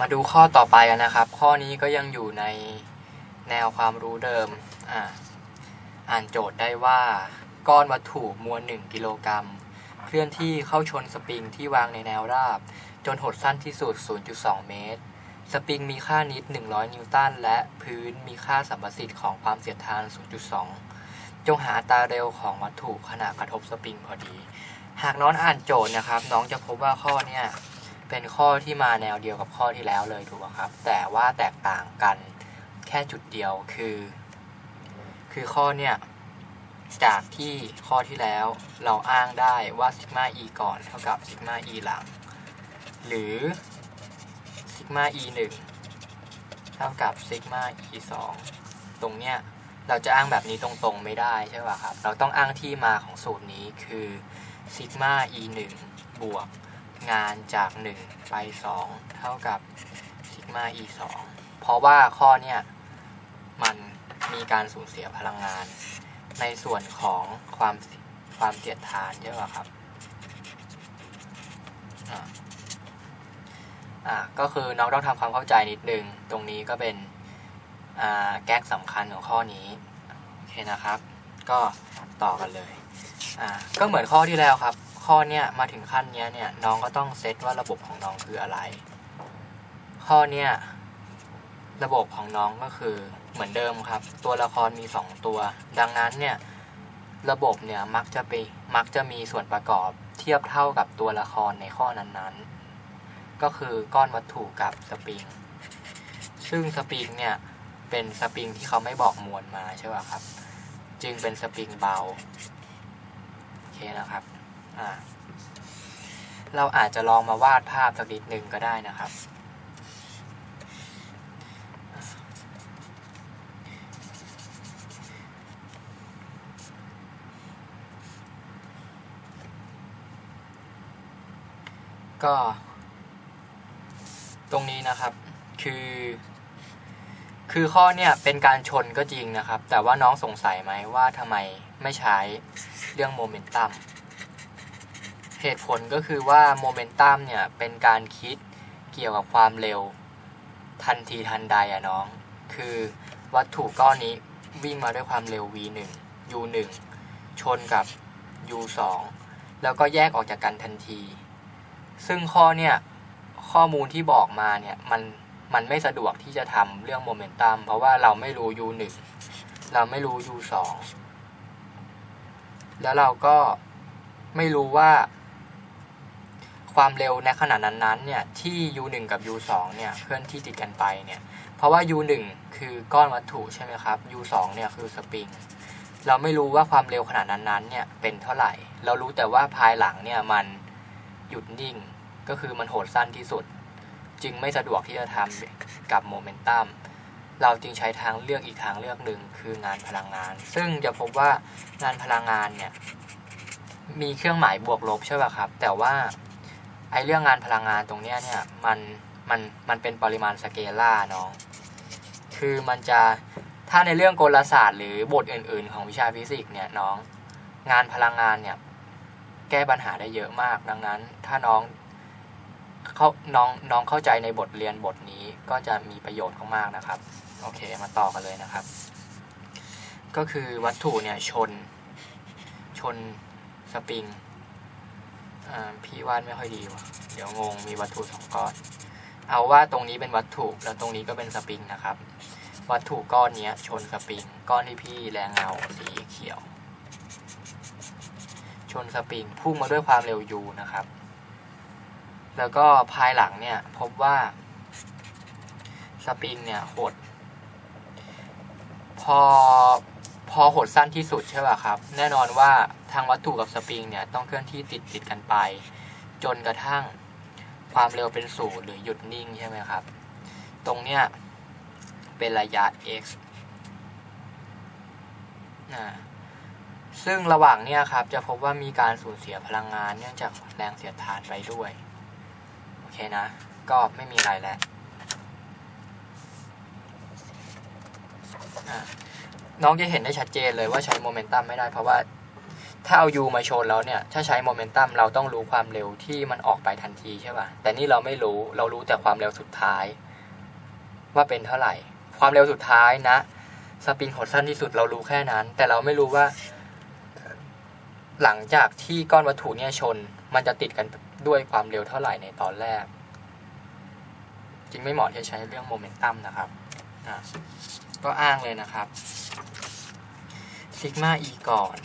มาดูข้อต่อไปกันนะครับ ข้อนี้ก็ยังอยู่ในแนวความรู้เดิม อะอ่านโจทย์ได้ว่าก้อนวัตถุมวล 1 กิโลกรัม เคลื่อนที่เข้าชนสปริงที่วางในแนวราบ จนหดสั้นที่สุด 0.2 เมตร สปริงมีค่านิด 100 นิวตัน และพื้นมีค่าสัมประสิทธิ์ของความเสียดทาน 0.2 จงหาตาเร็วของวัตถุขณะกระทบสปริงพอดี หากน้องอ่านโจทย์นะครับ น้องจะพบว่าข้อเนี้ย เป็นข้อที่มาแนวเดียวกับข้อที่แล้วเลยถูกไหมครับ แต่ว่าแตกต่างกันแค่จุดเดียวคือ คือข้อเนี่ยจากที่ข้อที่แล้วเราอ้างได้ว่าซิกมา e ก่อนเท่ากับซิกมา e หลัง หรือซิกมา e 1เท่ากับซิกมา e 2ตรงเนี้ยเราจะอ้างแบบนี้ตรงๆไม่ได้ใช่ป่ะครับ เราต้องอ้างที่มาของสูตรนี้คือซิกมา e 1บวก งานจาก 1 ไป 2 เท่ากับซิกมา e 2เพราะว่าข้อเนี่ยมันมีการสูญเสียพลังงาน ในส่วนของความความเสียดทานใช่ไหมครับอ่าอ่าก็คือน้องต้องทำความเข้าใจนิดนึง ตรงนี้ก็เป็นอ่าแก๊กสำคัญของข้อนี้ โอเคนะครับ ก็ต่อกันเลยอ่าก็เหมือนข้อที่แล้วครับ ข้อเนี้ยมาถึงขั้นเนี้ยเนี่ยน้องก็ต้องเซตว่าระบบของน้องคืออะไร ข้อเนี้ยระบบของน้องก็คือเหมือนเดิมครับ ตัวละครมี 2 ตัว ดังนั้นเนี่ยระบบเนี่ยมักจะไปมักจะมีส่วนประกอบเทียบเท่ากับตัวละครในข้อนั้นๆ ก็คือก้อนวัตถุกับสปริง ซึ่งสปริงเนี่ยเป็นสปริงที่เขาไม่บอกมวลมาใช่ป่ะครับ จึงเป็นสปริงเบา โอเคนะครับ เราอาจจะลองมาวาดภาพสักนิดหนึ่งก็ได้นะครับ ก็ ตรงนี้นะครับคือ คือข้อเนี่ยเป็นการชนก็จริงนะครับ แต่ว่าน้องสงสัยไหมว่าทำไมไม่ใช้เรื่องโมเมนตัม เหตุผลก็คือว่าโมเมนตัมเนี่ยเป็นการคิดเกี่ยวกับความเร็วทันทีทันใดอะน้อง คือวัตถุก้อนนี้วิ่งมาด้วยความเร็ว v1 u1 ชนกับ u2 แล้วก็แยกออกจากกันทันที ซึ่งข้อเนี่ยข้อมูลที่บอกมาเนี่ยมันมันไม่สะดวกที่จะทำเรื่องโมเมนตัมเพราะว่าเราไม่รู้ u1 เราไม่รู้ u2 แล้วเราก็ไม่รู้ว่า ความเร็วในขณะนั้นๆเนี่ยที่ u1 กับ u2 เนี่ยเคลื่อนที่ติดกันไปเนี่ยเพราะว่า u1 คือก้อนวัตถุใช่ไหมครับ u2 เนี่ยคือสปริงเราไม่รู้ว่าความเร็วขนาดนั้นๆเนี่ยเป็นเท่าไหร่ เรารู้แต่ว่าภายหลังเนี่ยมันหยุดนิ่ง ก็คือมันโหดสั้นที่สุด จึงไม่สะดวกที่จะทำกับโมเมนตัม เราจึงใช้ทางเลือกอีกทางเลือกหนึ่งคืองานพลังงาน ซึ่งจะพบว่างานพลังงานเนี่ยมีเครื่องหมายบวกลบใช่ป่ะครับ แต่ว่า ไอเรื่องงานพลังงานตรงเนี้ยเนี่ยมันมันมันเป็นปริมาณสเกล่าเนาะคือมันจะถ้าในเรื่องกลศาสตร์หรือบทอื่น ๆ ของวิชาฟิสิกส์เนี่ยน้องงานพลังงานเนี่ยแก้ปัญหาได้เยอะมาก ดังนั้น ถ้าน้องเขาน้องน้องเข้าใจในบทเรียนบทนี้ก็จะมีประโยชน์มากๆนะครับ โอเคมาต่อกันเลยนะครับ ก็คือวัตถุเนี่ยชน ชนสปริง อ่าพี่วาดไม่ค่อยดีว่ะเดี๋ยวงงมีวัตถุสองก้อน เอาว่าตรงนี้เป็นวัตถุแล้วตรงนี้ก็เป็นสปริงนะครับ วัตถุก้อนนี้ชนสปริงก้อนที่พี่แรงเงาสีเขียว ชนสปริงพุ่งมาด้วยความเร็ว u นะครับ แล้วก็ภายหลังเนี่ยพบว่าสปริงเนี่ยหดพอ พอหดสั้นที่สุดใช่ป่ะครับ แน่นอนว่าทางวัตถุกับสปริงเนี่ยต้องเคลื่อนที่ติดติดกันไป จนกระทั่งความเร็วเป็นศูนย์หรือหยุดนิ่งใช่ไหมครับ ตรงเนี้ยเป็นระยะ x นะซึ่งระหว่างเนี้ยครับ จะพบว่ามีการสูญเสียพลังงานเนื่องจากแรงเสียดทานไปด้วย โอเคนะ ก็ไม่มีอะไรแล้วอะ น้องจะเห็นได้ชัดเจนเลยว่าใช้โมเมนตัมไม่ได้เพราะว่าถ้าเอา u มาชนแล้วเนี่ย ถ้าใช้โมเมนตัมเราต้องรู้ความเร็วที่มันออกไปทันทีใช่ป่ะ แต่นี่เราไม่รู้เรารู้แต่ความเร็วสุดท้าย ว่าเป็นเท่าไหร่ ความเร็วสุดท้ายนะ สปริงหดสั้นที่สุดเรารู้แค่นั้น แต่เราไม่รู้ว่า หลังจากที่ก้อนวัตถุเนี่ยชน มันจะติดกันด้วยความเร็วเท่าไหร่ในตอนแรกจริงไม่เหมาะที่จะใช้เรื่องโมเมนตัมนะครับ ก็อ้างเลยนะครับซิกมา e ก่อน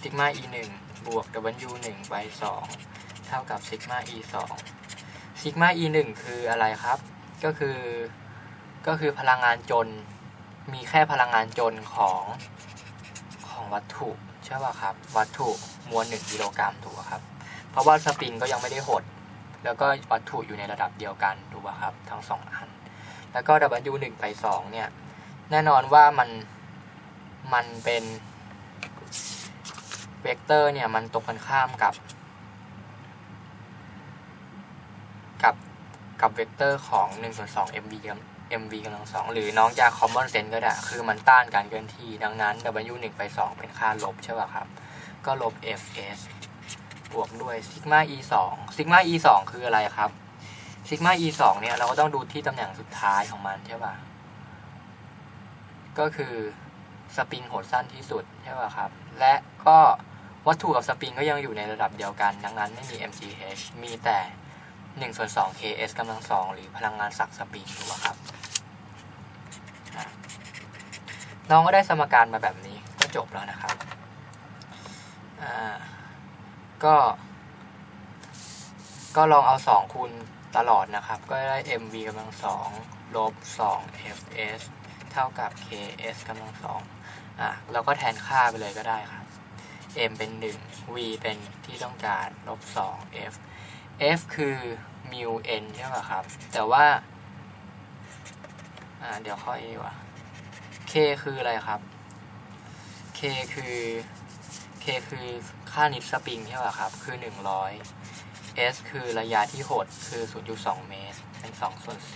ซิกมา e 1บวก w 1 by 2เท่ากับซิกมา e 2ซิกมา e 1คืออะไรครับ ก็คือก็คือพลังงานจน มีแค่พลังงานจนของของวัตถุใช่ป่ะครับ วัตถุมวล1กิโลกรัมถูกป่ะครับ เพราะว่าสปริงก็ยังไม่ได้หด แล้วก็วัตถุอยู่ในระดับเดียวกันถูกป่ะครับ ทั้งสองอัน แล้วก็ W 1ไป2เนี่ย แน่นอนว่ามัน มันเป็นเวกเตอร์เนี่ย มันตรงกันข้ามกับ กับ กับเวกเตอร์ของ1ส่วน2 mv กับ mv กำลังสองหรือน้องจะ common sense ก็ได้ คือมันต้านการเคลื่อนที่ ดังนั้น W 1ไป 2 เป็นค่าลบใช่ป่ะครับ ก็ลบ fs บวกด้วยซิกมา e 2ซิกมา e 2คืออะไรครับ ซิกมา e 2เนี่ยเราก็ต้องดูที่ตำแหน่งสุดท้ายของมันใช่ป่ะ ก็คือสปริงโหดสั้นที่สุดใช่ป่ะครับ และก็วัตถุกับสปริงก็ยังอยู่ในระดับเดียวกัน ดังนั้นไม่มี mgh มีแต่1ส่วน2 ks กำลังสองหรือพลังงานสักสปริงถูกป่ะครับน้องก็ได้สมการมาแบบนี้ก็จบแล้วนะครับอ่าก็ ก็ลองเอา 2คูณ ตลอดนะครับ ก็ได้ mv กำลังสองลบ2 fs เท่ากับ ks กำลังสองอะเราก็แทนค่าไปเลยก็ได้ครับ m เป็น 1 v เป็นที่ต้องการลบ2 f f คือ mu n ใช่ป่ะครับ แต่ว่า อ่า เดี๋ยวข้อ a ว่ะ k คืออะไรครับ k คือ k คือค่านิดสปริงใช่ป่ะครับ คือ 100 s คือระยะที่หดคือ 0.2 เมตร เป็น2ส่วน10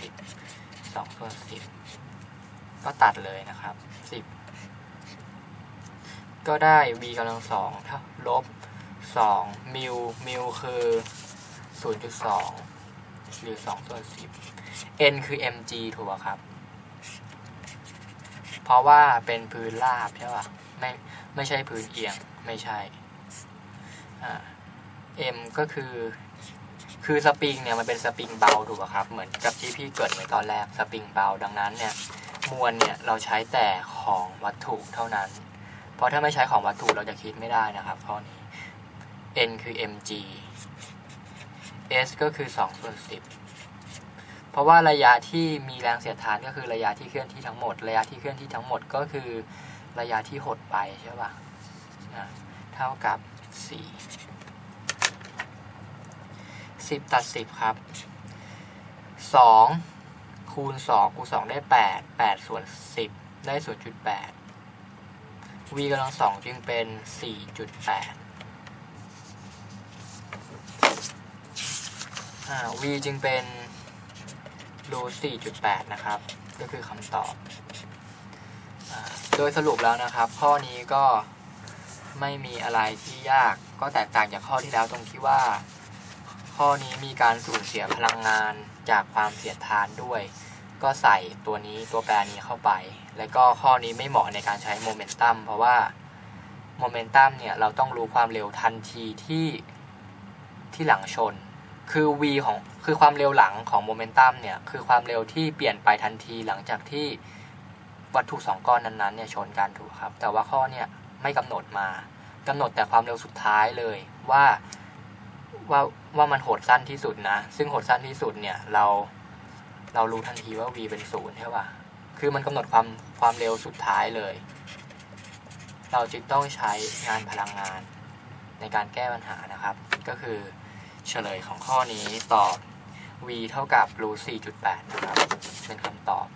2ส่วน10 ก็ตัดเลยนะครับ 10 ก็ได้ v กำลังสองเท่าลบ2มิลมิลคือ 0.2 หรือ2ส่วน10 n คือ mg ถูกป่ะครับ เพราะว่าเป็นพื้นราบใช่ป่ะไม่ไม่ใช่พื้นเอียง ไม่ใช่อ่า m ก็คือ คือสปริงเนี่ยมันเป็นสปริงเบาถูกป่ะครับ เหมือนกับที่พี่เกิดไว้ตอนแรกสปริงเบาดังนั้นเนี่ยมวลเนี่ยเราใช้แต่ของวัตถุเท่านั้น เพราะถ้าไม่ใช้ของวัตถุเราจะคิดไม่ได้นะครับข้อนี้ n คือ mg s ก็คือ2ส่วน10 เพราะว่าระยะที่มีแรงเสียดทานก็คือระยะที่เคลื่อนที่ทั้งหมด ระยะที่เคลื่อนที่ทั้งหมดก็คือระยะที่หดไปใช่ป่ะนะเท่ากับ 4 10ตัด10ครับ2คูณ2คูณ2ได้8 8ส่วน10ได้0.8 v กำลังสองจึงเป็น4.8อ่า v จึงเป็นรู4.8นะครับ ก็คือคำตอบอโดยสรุปแล้วนะครับ ข้อนี้ก็ไม่มีอะไรที่ยากก็แตกต่างจากข้อที่แล้วตรงที่ว่า ข้อนี้มีการสูญเสียพลังงานจากความเสียดทานด้วย ก็ใส่ตัวนี้ตัวแปรนี้เข้าไป แล้วก็ข้อนี้ไม่เหมาะในการใช้โมเมนตัมเพราะว่าโมเมนตัมเนี่ยเราต้องรู้ความเร็วทันทีที่ที่หลังชน คือ v ของคือความเร็วหลังของโมเมนตัมเนี่ยคือความเร็วที่เปลี่ยนไปทันทีหลังจากที่วัตถุสองก้อนนั้นๆเนี่ยชนกันถูกครับ แต่ว่าข้อเนี่ยไม่กำหนดมากำหนดแต่ความเร็วสุดท้ายเลยว่า ว่าว่ามันโหดสั้นที่สุดนะ ซึ่งโหดสั้นที่สุดเนี่ยเรา เรารู้ทันทีว่า v เป็นศูนย์ใช่ป่ะคือมันกำหนดความความเร็วสุดท้ายเลย เราจึงต้องใช้งานพลังงานในการแก้ปัญหานะครับ ก็คือเฉลยของข้อนี้ตอบ v เท่ากับรู4.8 นะครับ เป็นคำตอบ